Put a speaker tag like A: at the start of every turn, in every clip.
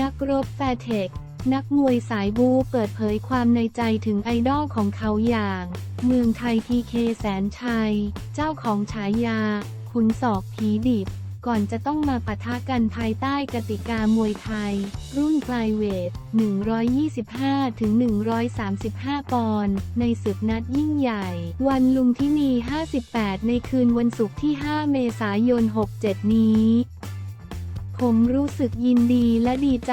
A: นักรบแฟเทค นักมวยสายบูเปิดเผยความในใจถึงไอดอลของเขาอย่าง เมืองไทยทีเคแสนชัย เจ้าของฉายา ขุนศอกผีดิบ ก่อนจะต้องมาปะทะกันภายใต้กติกามวยไทย รุ่นไฟเวท 125ถึง135 ปอนด์ ในศึกนัดยิ่งใหญ่ วันลุมพินี 58 ในคืนวันศุกร์ที่ 5 เมษายน 67 นี้ ผมรู้สึกยินดีและดีใจ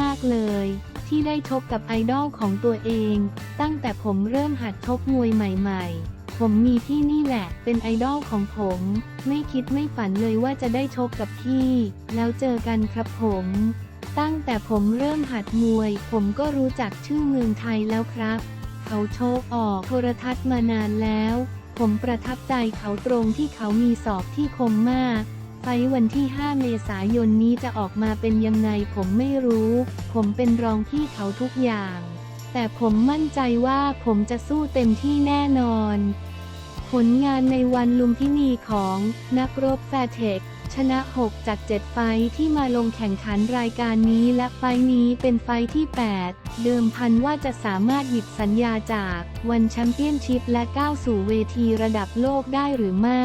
A: มากๆเลย ที่ได้ชกกับไอดอลของตัวเอง ตั้งแต่ผมเริ่มหัดชกมวยใหม่ๆ ผมมีที่นี่แหละ เป็นไอดอลของผม ไม่คิดไม่ฝันเลยว่าจะได้ชกกับพี่ แล้วเจอกันครับผม ตั้งแต่ผมเริ่มหัดมวย ผมก็รู้จักชื่อเมืองไทยแล้วครับ เขาโชคออกโทรทัศน์มานานแล้ว ผมประทับใจเขาตรงที่เขามีสอบที่คมมาก ไฟวันที่ 5 เมษายนนี้จะออกมาเป็นยังไงผมไม่รู้ ผมเป็นรองพี่เขาทุกอย่าง แต่ผมมั่นใจว่าผมจะสู้เต็มที่แน่นอน ผลงานในวันลุมพินีของนักรบแฟร์เทคชนะ 6 จาก 7 ไฟที่มาลงแข่งขันรายการนี้และไฟนี้เป็นไฟท์ที่ 8 เดิมพันว่าจะสามารถหยิบสัญญาจากวันแชมเปี้ยนชิพและก้าวสู่เวทีระดับโลกได้หรือไม่